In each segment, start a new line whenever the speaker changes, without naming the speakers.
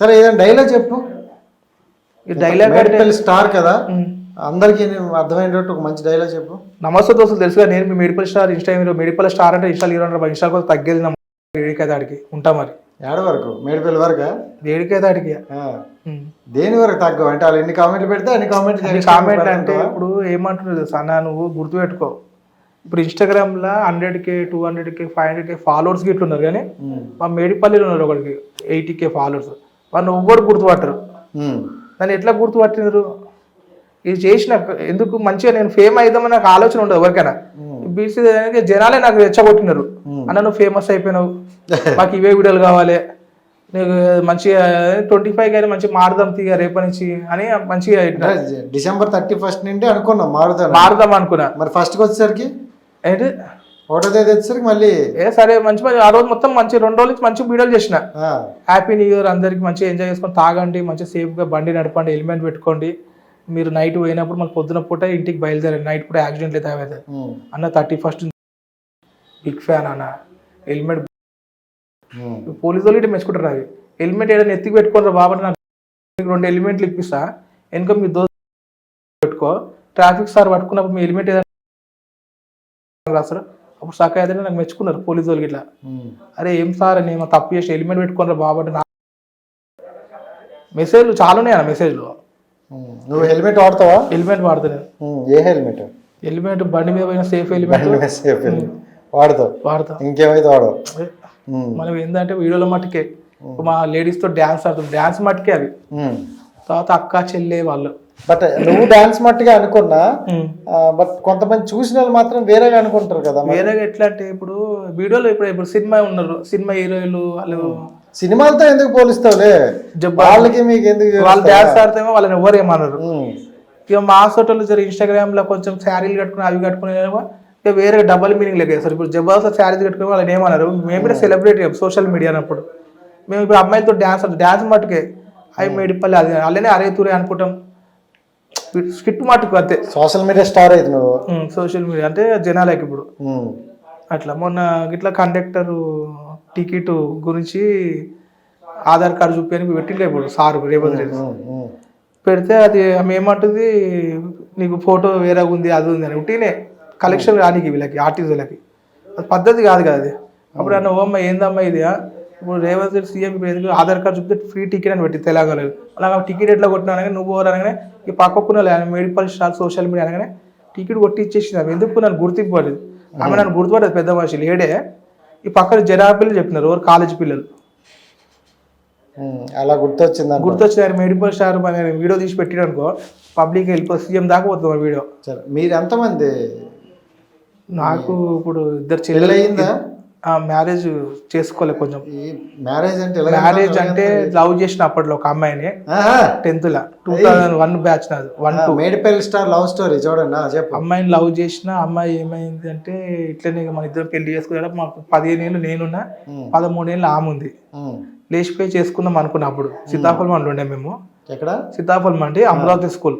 సరే ఏదైనా డైలాగ్ చెప్పు.
ఈ డైలాగ్ అంటే
మేడిపల్లి స్టార్ కదా. అందరికీ నేను అర్థమయ్యేటట్టు ఒక మంచి డైలాగ్ చెప్పు.
నమస్తే దోస్తులు తెలుసుగా నేను మీ medical star insta hero medical star అంటే ఇన్స్టా హీరో అంటే ఇన్స్టా కోసం తగ్గేది నా ఏడికైతే ఆడికి ఉంటా మరి.
ఏడ వరకు? మేడిపల్లి వరకా?
ఏడికైతే ఆడికి.
దేని వరకు తగ్గవు? అంటే వాళ్ళు ఎన్ని కామెంట్లు పెడితే అన్ని కామెంట్
కామెంట్ అంటే ఇప్పుడు ఏమంటున్నారు తెలుసా? అన్న నువ్వు గుర్తుపెట్టుకో. ఇప్పుడు ఇన్స్టాగ్రామ్లో hundred K two hundred K five hundred K followers గిట్ల ఉన్నారు కానీ మా మేడిపల్లిలో ఉన్నారు ఒకరికి ఎయిటీ కే ఫాలోవర్స్ వాళ్ళు ఎవ్వరు గుర్తుపట్టరు. నన్ను ఎట్లా గుర్తుపట్టినారు ఇది చేసిన ఎందుకు మంచిగా నేను ఫేమ్ అయిద్దామని నాకు ఆలోచన ఉండదు ఎవరికైనా. బీసీ జనాలే నాకు రెచ్చగొట్టినారు అన్న నువ్వు ఫేమస్ అయిపోయినావు. మాకు ఇవే వీడియోలు కావాలి. నీకు మంచిగా ట్వంటీ ఫైవ్ కానీ మంచిగా మారుదాం తీగ రేపటి నుంచి అని మంచిగా
డిసెంబర్ థర్టీ ఫస్ట్ నుండి అనుకున్నాం మారుతాను
మారుదాం అనుకున్నా.
మరి ఫస్ట్కి వచ్చేసరికి?
ఏంటి?
ఒకటో తేదీ వచ్చేసరికి మళ్ళీ
ఏ సరే మంచి మంచి ఆ రోజు మొత్తం మంచి రెండు రోజుల మంచి వీడియోలు చేసిన.
ఆ,
హ్యాపీ న్యూ ఇయర్ అందరికి మంచిగా ఎంజాయ్ చేసుకొని తాగండి మంచిగా సేఫ్గా బండి నడపండి హెల్మెట్ పెట్టుకోండి. మీరు నైట్ పోయినప్పుడు మళ్ళీ పొద్దున పూట ఇంటికి బయలుదేరండి. నైట్ పూట యాక్సిడెంట్ అయితే
ఉమ్,
అన్న థర్టీ ఫస్ట్ బిగ్ ఫ్యాన్ అన్న. హెల్మెట్
ఉమ్,
పోలీసు వాళ్ళు ఇటు మెచ్చుకుంటారు అవి హెల్మెట్ ఏదైనా ఎత్తికి పెట్టుకోరా బాబా నాకు మీకు రెండు హెల్మెట్లు ఇప్పిస్తా. వెనుక మీ దోస్తు పెట్టుకో. ట్రాఫిక్ సార్ పట్టుకున్నప్పుడు మీ హెల్మెట్ ఏదైనా రాస్తారు. అప్పుడు సక్క అయితే నాకు మెచ్చుకున్నారు పోలీసు వాళ్ళకి ఇట్లా. అరే ఏం సార్ నేను ఏమో తప్పు చేసి హెల్మెట్ పెట్టుకోరా బాబా అంటే నా మెసేజ్లు చాలా ఉన్నాయి అన్న మెసేజ్లు.
నువ్వు హెల్మెట్ వాడతావా?
హెల్మెట్ వాడుతున్నాను
ఉమ్, ఏ హెల్మెట్?
హెల్మెట్ బండి మీద పోయిన సేఫ్ హెల్మెట్.
Safe helmet. వాడతావు.
వాడతా.
ఇంకేమైతే వాడవు.
మనం ఏంటంటే వీడియోలో మట్టుకే మా లేడీస్తో డ్యాన్స్ ఆడుతుంది డ్యాన్స్ మట్టుకే అవి. తర్వాత అక్క చెల్లె వాళ్ళు.
బట్ నువ్వు డాన్స్ మట్టుగా అనుకున్నా బట్ కొంతమంది చూసిన వాళ్ళు మాత్రం వేరేగా అనుకుంటారు కదా.
వేరేగా ఎట్లా అంటే ఇప్పుడు వీడియోలో ఇప్పుడు ఇప్పుడు సినిమా ఉన్నారు సినిమా హీరోయిన్లు వాళ్ళు
సినిమాలతో ఎందుకు పోలిస్తావులే?
జబ్బా.
వాళ్ళకి మీకు ఎందుకు
వాళ్ళు డ్యాన్స్ ఆడితేమో వాళ్ళని ఎవరు ఏమన్నారు ఇక మా హాస్పిటల్ జర ఇన్స్టాగ్రామ్లో కొంచెం శారీలు కట్టుకుని అవి కట్టుకుని ఇక వేరే డబల్ మీనింగ్ లెక్క సార్. ఇప్పుడు జబర్దస్త్ శారీస్ కట్టుకుని వాళ్ళని ఏమన్నారు మేము కూడా సెలబ్రేట్ సోషల్ మీడియా అన్నప్పుడు. మేము ఇప్పుడు అమ్మాయిలతో డ్యాన్స్ డ్యాన్స్ మట్టుకే. అవి మేడిపల్లి అది అలానే అరే తూరే అనుకుంటాం. స్కిట్ మట్టుకు అంతే.
సోషల్ మీడియా స్టార్ అయితే నువ్వు.
సోషల్ మీడియా అంటే జనాలకి ఇప్పుడు. అట్లా మొన్న ఇట్లా కండక్టర్ టికెట్ గురించి ఆధార్ కార్డు చూపి అని పెట్టిండే ఇప్పుడు sir Revanth Reddy.
Um, um.
పెడితే అది ఆమె ఏమంటుంది నీకు ఫోటో వేరే ఉంది అది ఉంది అని ఉట్టినే. కలెక్షన్ రానికి వీళ్ళకి ఆర్టిస్టులకి అది పద్ధతి కాదు కదా అది. అప్పుడు అన్న ఓమ్మ ఏందమ్మా ఇది? ఇప్పుడు రేవంత్ రెడ్డి సీఎం ఇప్పుడు ఎందుకు ఆధార్ కార్డు చూపితే ఫ్రీ టికెట్ అని పెట్టి తెలంగాణలో అలా టికెట్ ఎట్లా కొట్టినా అనగానే నువ్వు అనగానే ఈ పక్కకున్న మేడిపల్ స్టార్ సోషల్ మీడియా అనగానే టికెట్ కొట్టి ఇచ్చేసింది ఆమె ఎందుకు నన్ను గుర్తింపలేదు ఆమె నన్ను గుర్తుపడదు పెద్ద మనిషి లేడే. ఈ పక్కన జనా పిల్లలు చెప్పినారు ఎవరు కాలేజ్ పిల్లలు.
అలా గుర్తొచ్చింది
గుర్తొచ్చారు మేడిపల్ స్టార్ వీడియో తీసి పెట్టాడు అనుకో పబ్లిక్ వెళ్ళిపో సీఎం దాకా పోతుంది వీడియో.
సరే మీరు ఎంతమంది?
నాకు ఇప్పుడు ఇద్దరు చెల్లెలు
అయిందా
మ్యారేజ్ చేసుకోలే కొంచెం.
మ్యారేజ్ అంటే
మ్యారేజ్ అంటే లవ్ చేసిన అప్పట్లో ఒక అమ్మాయిని. టెన్త్ లా. టూ థౌజండ్ వన్ బ్యాచ్ నాది. One
Medipally star love story చూడండి చెప్పు.
అమ్మాయిని లవ్ చేసిన అమ్మాయి ఏమైంది అంటే ఇట్లనే మన ఇద్దరు పెళ్ళి చేసుకున్నాడు మాకు పదిహేను ఏళ్ళు నేనున్నా పదమూడు ఏళ్ళు ఆమె ఉంది. లేచిపోయి చేసుకుందాం అనుకున్నప్పుడు సీతాఫలం అండి ఉండే మేము.
ఎక్కడ?
సీతాఫలం అంటే అమరావతి స్కూల్.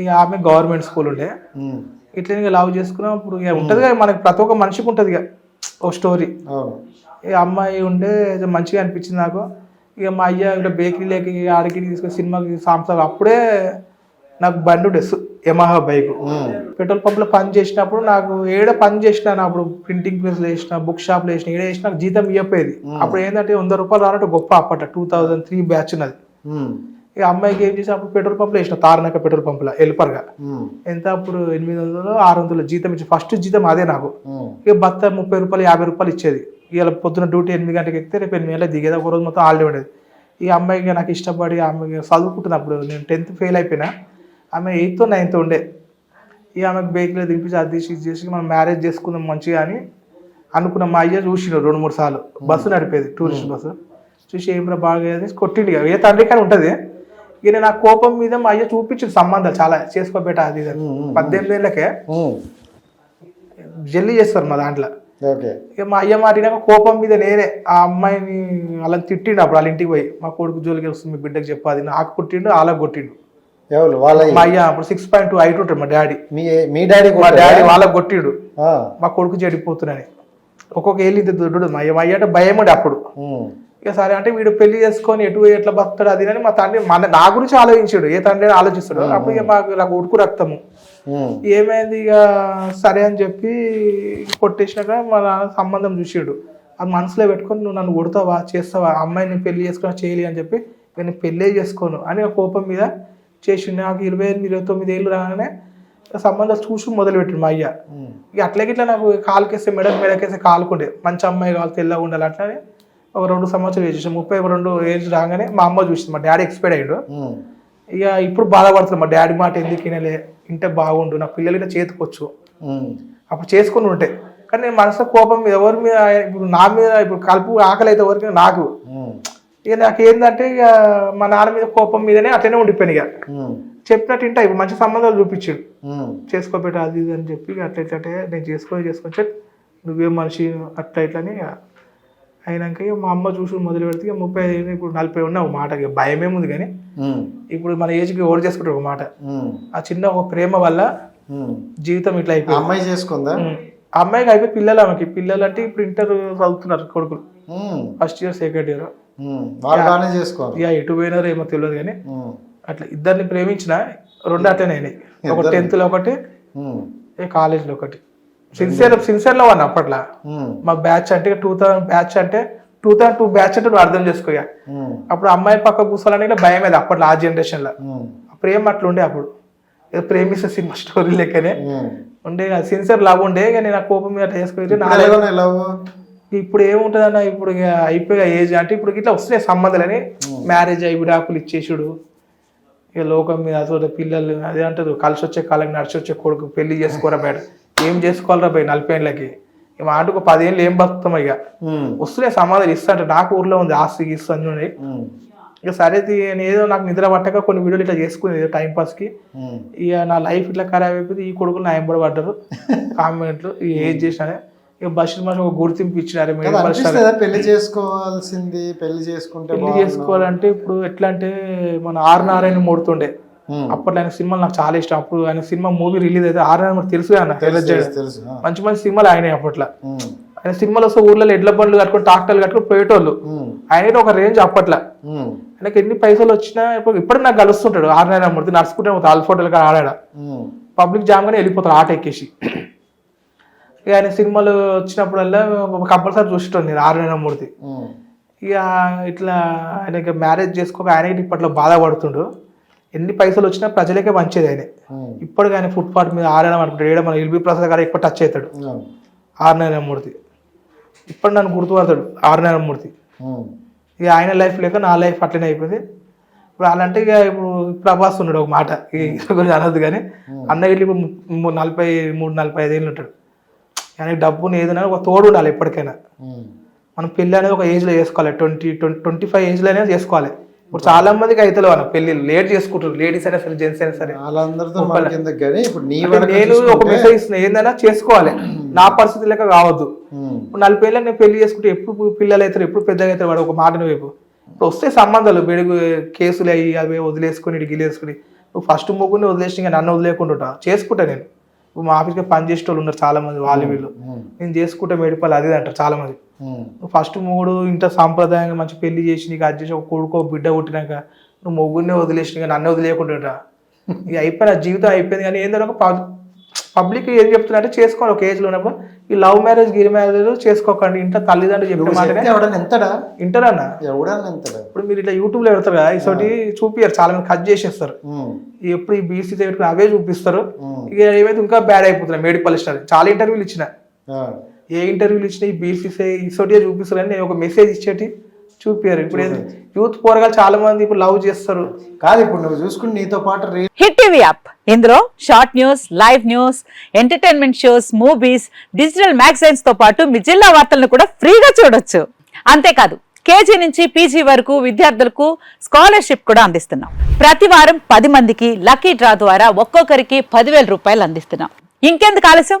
ఇక ఆమె గవర్నమెంట్ స్కూల్ ఉండే.
ఉమ్,
ఇట్లా ఇక లవ్ చేసుకున్నాం. ఇప్పుడు ఇక ఉంటుంది మనకి ప్రతి ఒక్క మనిషికి ఉంటుంది ఇక ఓ స్టోరీ. ఇక అమ్మాయి ఉండే కొంచెం మంచిగా అనిపించింది నాకు. ఇక మా అయ్య ఇక్కడ బేకరీలోకి ఆడికి తీసుకొని సినిమాకి సాంసంగ్ అప్పుడే నాకు బండి ఉండే యమహా బైక్. పెట్రోల్ పంప్లో పని చేసినప్పుడు నాకు ఏడ పని చేసిన అప్పుడు ప్రింటింగ్ ప్రెస్లో వేసిన బుక్ షాప్లో వేసిన ఏడ వేసిన నాకు జీతం ఇవ్వపోయేది అప్పుడు ఏంటంటే వంద రూపాయలు రానంటే గొప్ప అప్పట టూ థౌజండ్ త్రీ బ్యాచ్ ఉన్నది. ఇక అమ్మాయికి ఏం చేసి అప్పుడు పెట్రోల్ పంప్లో వేసిన తారనాక పెట్రోల్ పంప్లో హెల్పర్గా. ఎంత అప్పుడు ఎనిమిది వందలు ఆరు వందలు జీతం ఇచ్చి ఫస్ట్ జీతం అదే నాకు. ఇక భర్త ముప్పై రూపాయలు యాభై రూపాయలు ఇచ్చేది. ఇవాళ పొద్దున డ్యూటీ ఎనిమిది గంటలకు ఎక్కితే రేపు ఎనిమిది గంటలకు దిగేది ఒక రోజు మొత్తం హాలిడే ఉండేది. ఈ అమ్మాయికి నాకు ఇష్టపడి ఆమె చదువుకుంటున్నప్పుడు నేను టెన్త్ ఫెయిల్ అయిపోయినా ఆమె ఎయిత్ నైన్త్ ఉండే. ఇక ఆమెకు బేక్లో దింపించి అది చేసి ఇది చేసి మనం మ్యారేజ్ చేసుకుందాం మంచిగా అని అనుకున్న మా అయ్య చూసిన రెండు మూడు సార్లు. బస్సు నడిపేది టూరిస్ట్ బస్సు. చూసి ఏం రా బాగా కొట్టిండు ఏ తండ్రి కానీ ఉంటుంది. నేను ఆ కోపం మీద మా అయ్య చూపించింది సంబంధాలు చాలా. చేసుకోబెట్ట అది ఇది అని. పద్దెనిమిది ఏళ్ళకే జల్లి చేస్తారు మా దాంట్లో.
ఓకే.
ఇక మా అయ్య మాటినాక కోపం మీద నేనే ఆ అమ్మాయిని అలా తిట్టిండు అప్పుడు వాళ్ళ ఇంటికి పోయి. మా కొడుకు జోలికి వస్తుంది మీ బిడ్డకి చెప్పాది నాకు కొట్టిండు అలా కొట్టిండు.
ఎవరు? వాళ్ళ
మా అయ్య? అప్పుడు సిక్స్ పాయింట్ టూ హైట్ ఉంటాడు మా డాడీ.
మీ మీ డాడీ
మా డాడీ వాళ్ళకి కొట్టిండు.
ఆ,
మా కొడుకు చెడిపోతున్నాని ఒక్కొక్క ఏళ్ళు ఇంత దొడ్డు మా అయ్య మా అయ్య అంటే భయం ఉండే అప్పుడు. ఇక సరే అంటే వీడు పెళ్ళి చేసుకొని ఎటు ఎట్లా బతాడు అది అని మా తండ్రి మన నా గురించి ఆలోచించాడు. ఏ తండ్రి ఆలోచిస్తాడు. అప్పుడు ఇక మాకు నాకు ఉడుకు రక్తము. ఏమైంది ఇక సరే అని చెప్పి కొట్టేసినాక మా నాన్న సంబంధం చూసాడు. అది మనసులో పెట్టుకొని నువ్వు నన్ను కొడతావా? చేస్తావా? అమ్మాయిని పెళ్ళి చేసుకుని చేయలి అని చెప్పి నేను పెళ్ళే చేసుకోను అని కోపం మీద చేసి నాకు ఇరవై ఎనిమిది ఇరవై తొమ్మిది ఏళ్ళు రాగానే సంబంధాలు చూసి మొదలుపెట్టాడు మా అయ్య. ఇక అట్లా గిట్లా నాకు కాలుకేస్తే మెడ మెడకేస్తే కాలుకుండే. మంచి అమ్మాయి కావాలి తెల్లగా ఉండాలి అట్లానే ఒక రెండు సంవత్సరాలు చేసి ముప్పై రెండు ఏజ్ రాగానే మా అమ్మ చూసింది. మా డాడీ ఎక్స్పైర్ అయ్యాడు. ఇక ఇప్పుడు బాధపడుతుంది మా డాడీ మాట ఎందుకు వినలే? ఇంటే బాగుండు. నా పిల్లలు ఇట్లా చేతికొచ్చు. అప్పుడు చేసుకుని ఉంటే. కానీ నేను మనసులో కోపం మీద ఎవరి మీద ఇప్పుడు నా మీద ఇప్పుడు కలుపు ఆకలి అయితే ఎవరికి నాకు. ఇక నాకు ఏంటంటే ఇక మా నాన్న మీద కోపం మీదనే అట్లనే ఉండిపోయాను ఇక. చెప్పినట్టు ఇంట ఇప్పుడు మంచి సంబంధాలు చూపించాడు. చేసుకోబెట్ట అది ఇది అని చెప్పి ఇక అట్లా ఇట్లా నేను చేసుకొని చేసుకొని నువ్వే మనిషి అట్లా ఇట్లా అని ఇక అయినాక ఇక మా అమ్మ చూసి మొదలు పెడితే ఇక ముప్పై ఐదు ఇప్పుడు నలభై ఉన్న ఒక మాట ఇక భయమేముంది కానీ
ఉమ్,
ఇప్పుడు మన ఏజ్కి ఓడి చేసుకుంటారు ఒక మాట? ఆ చిన్న ఒక ప్రేమ వల్ల. జీవితం ఇట్లా అయిపోయింది.
అమ్మాయి చేసుకుందా?
అమ్మాయికి అయిపోయి పిల్లలు ఆమెకి. పిల్లలు అంటే ఇప్పుడు ఇంటర్ చదువుతున్నారు కొడుకులు. First year second year.
బాగానే చేసుకోవాలి
ఇక ఎటు పోయినారో ఏమో తెలియదు కానీ అట్లా ఇద్దరిని ప్రేమించిన రెండు అట్లనే అయినాయి. ఒక? టెన్త్లో ఒకటి కాలేజ్లో ఒకటి. సిన్సియర్ సిన్సియర్లో వన్ అప్పట్లో.
ఉమ్,
మా బ్యాచ్ అంటే టూ థౌసండ్ బ్యాచ్ అంటే టూ థౌసండ్ టూ బ్యాచ్ అంటే నువ్వు అర్థం చేసుకో ఇక.
ఉమ్,
అప్పుడు అమ్మాయి పక్క కూర్చోాలని ఇట్లా భయం అది అప్పట్లో ఆ జనరేషన్లో
ఉమ్,
ప్రేమ అట్లా ఉండే అప్పుడు? ఏదో ప్రేమిస్తే సినిమా స్టోరీ లెక్కనే. ఉండే సిన్సియర్ లవ్ ఉండే ఇక నేను ఆ కోపం మీద నా
ఇప్పుడు ఎలాగో లవ్
ఇప్పుడు ఏముంటది అన్న ఇప్పుడు ఇక అయిపోయా ఏజ్ అంటే ఇప్పుడు ఇట్లా వస్తున్నాయి సంబంధాలని మ్యారేజ్ అయ్యి విడాకులు ఇచ్చేసుడు. ఇక లోకం మీద అసలు పిల్లలు అదే అంటారు కలిసి వచ్చే కాలం నడిచి వచ్చే కొడుకు పెళ్ళి చేసుకోరా బయట. ఏం చేసుకోవాలరా బయట నలభై ఏళ్ళకి? మాటకు పదేళ్ళు ఏం బతుకుతాం ఇక? వస్తున్నాయి సమాధానం ఇస్తా అంటే నాకు ఊర్లో ఉంది ఆస్తి ఇస్తా అన్నీ ఉన్నాయి.
ఉమ్,
ఇక సరే నేను ఏదో నాకు నిద్ర పట్టక కొన్ని వీడియోలు ఇట్లా చేసుకునేది టైం పాస్కి
ఉమ్.
ఇక నా లైఫ్ ఇట్లా ఖరాబ్ అయిపోయింది ఈ కొడుకులు నా ఎంబడి పడ్డారు. కామెంట్లు ఏం చేసినా ఇక బషీర్ మాస్ ఒక గుర్తింపు ఇచ్చినారు
పెళ్ళి చేసుకోవాల్సింది పెళ్ళి చేసుకుంటే పెళ్ళి.
చేసుకోవాలంటే ఇప్పుడు ఎట్లా అంటే మన ఆర్ నారాయణ మూడుతుండే. అప్పట్లో ఆయన సినిమాలు నాకు చాలా ఇష్టం. అప్పుడు ఆయన సినిమా మూవీ రిలీజ్ అయితే ఆర్ మూర్తి తెలుసు
ఆ.
మంచి మంచి సినిమాలు ఆయన అప్పట్లో. ఆయన సినిమాలు వస్తే ఊర్లో ఎడ్ల బండ్లు కట్టుకొని ట్రాక్టర్లు కట్టుకొని పోయేటోళ్ళు.
ఉమ్,
ఆయన ఒక రేంజ్ అప్పట్లో. ఆయనకి ఎన్ని పైసలు వచ్చినా ఇప్పుడు ఇప్పుడు నాకు కలుస్తుంటాడు ఆర్ నారాయణ మూర్తి. నడుచుకుంటే పోతే ఆల్ఫోటోలు కాడ ఆడాడ. పబ్లిక్ జామ్గానే వెళ్ళిపోతారు ఆట ఎక్కేసి. ఇక ఆయన సినిమాలు వచ్చినప్పుడల్లా కంపల్సరీ చూసేటోంది నేను ఆర్ నారాయణ మూర్తి. ఇక ఇట్లా ఆయనకి మ్యారేజ్ చేసుకోక ఆయన ఇప్పట్లో బాధపడుతుండు. ఎన్ని పైసలు వచ్చినా ప్రజలకే మంచిది ఆయన.
ఉమ్,
ఇప్పటికి ఆయన ఫుట్పాత్ మీద ఆడడం అనుకుంటాడు. ఏడ మన ఎల్బీ ప్రసాద్ గారు ఎక్కువ టచ్ అవుతాడు
ఉమ్,
ఆర్ నారాయణమూర్తి ఇప్పుడు నన్ను గుర్తుపడతాడు ఆర్ నారాయణమూర్తి
ఉమ్,
ఇక ఆయన లైఫ్ లేక నా లైఫ్ అట్లనే అయిపోయింది. ఇప్పుడు అలాంటి ఇక ఇప్పుడు ప్రభాస్ ఉన్నాడు ఒక మాట. గురించి అనొద్దు కానీ అన్న వెళ్ళి ఇప్పుడు నలభై మూడు నలభై ఐదు ఏళ్ళు ఉంటాడు. ఆయనకి డబ్బుని ఏదైనా ఒక తోడు ఉండాలి ఎప్పటికైనా. మనం పెళ్ళి అనేది ఒక ఏజ్లో చేసుకోవాలి. ట్వంటీ ట్వంటీ ట్వంటీ ఫైవ్ ఏజ్లోనే చేసుకోవాలి. ఇప్పుడు చాలా మందికి అవుతలేవు అన్న పెళ్ళి లేట్ చేసుకుంటారు లేడీస్ అయినా సరే జెంట్స్ అయినా సరే.
వాళ్ళందరితో ఇప్పుడు నీ
నేను ఒక మెసేజ్ ఇస్తున్నా. ఏందైనా చేసుకోవాలి. నా పరిస్థితి లెక్క కావద్దు. ఇప్పుడు నలభై ఏళ్ళకి నేను పెళ్ళి చేసుకుంటే ఎప్పుడు పిల్లలు అవుతారు ఎప్పుడు పెద్దగా అవుతారు వాడు ఒక మాట వైపు ఇప్పుడు వస్తే సంబంధాలు బెడుగు కేసులు అయ్యి అవి వదిలేసుకుని ఇటు గిలేసుకుని నువ్వు ఫస్ట్ ముగ్గురిని వదిలేసి ఇంకా నన్ను వదిలేకుండా. చేసుకుంటా నేను. మా ఆఫీస్కి పని చేసే వాళ్ళు ఉన్నారు చాలా మంది వాళ్ళు వీళ్ళు.
ఉమ్,
నేను చేసుకుంటే మేడిపల్లి అది అంటారు చాలా మంది ఫస్ట్ మూడు ఇంత సాంప్రదాయంగా మంచి పెళ్ళి చేసి నీకు అది చేసి ఒక కొడుకో బిడ్డ పుట్టినాక నువ్వు మొగ్గునే ఇంకా నన్ను వదిలేయకుండా ఇక అయిపోయిన జీవితం అయిపోయింది కానీ ఏంటంటే ఒక పబ్లిక్ ఏం చెప్తున్నా అంటే చేసుకోవాలి. ఒక ఏజ్లో ఉన్నప్పుడు ఈ లవ్ మ్యారేజ్ గిరి మ్యారేజ్ చేసుకోకండి. ఇంట్లో తల్లిదండ్రులు చెప్పిన
ఎవడన్నా ఎంతడా? ఎవడన్నా ఎంతడా?
ఇప్పుడు మీరు ఇట్లా యూట్యూబ్లో పెడతారు కదా ఇసోటి చూపియారు చాలా మంది కట్ చేసేస్తారు. ఎప్పుడు ఈ బీసీ పెట్టుకుని అవే చూపిస్తారు. ఇక ఏమైతే ఇంకా బ్యాడ్ అయిపోతున్నాయి. మేడిపల్లి స్టార్ చాలా ఇంటర్వ్యూలు ఇచ్చిన. ఏ ఇంటర్వ్యూలు ఇచ్చినా ఈ బీసీసీ ఇసోటిగా చూపిస్తారని నేను ఒక మెసేజ్ ఇచ్చేటి చూపియారు ఇప్పుడు యూత్ పోరగాలు చాలా మంది ఇప్పుడు లవ్ చేస్తారు.
కాదు ఇప్పుడు నువ్వు చూసుకుని నీతో పాటు
హిట్ టీవీ యాప్ ఇందులో short news live news entertainment shows movies digital మ్యాగజైన్స్తో పాటు మీ జిల్లా వార్తలను కూడా ఫ్రీగా చూడొచ్చు. అంతేకాదు కేజీ నుంచి పీజీ వరకు విద్యార్థులకు స్కాలర్షిప్ కూడా అందిస్తున్నాం. ప్రతి వారం పది మందికి లక్కీ డ్రా ద్వారా ఒక్కొక్కరికి పదివేల రూపాయలు అందిస్తున్నాం. ఇంకెందుకు ఆలస్యం?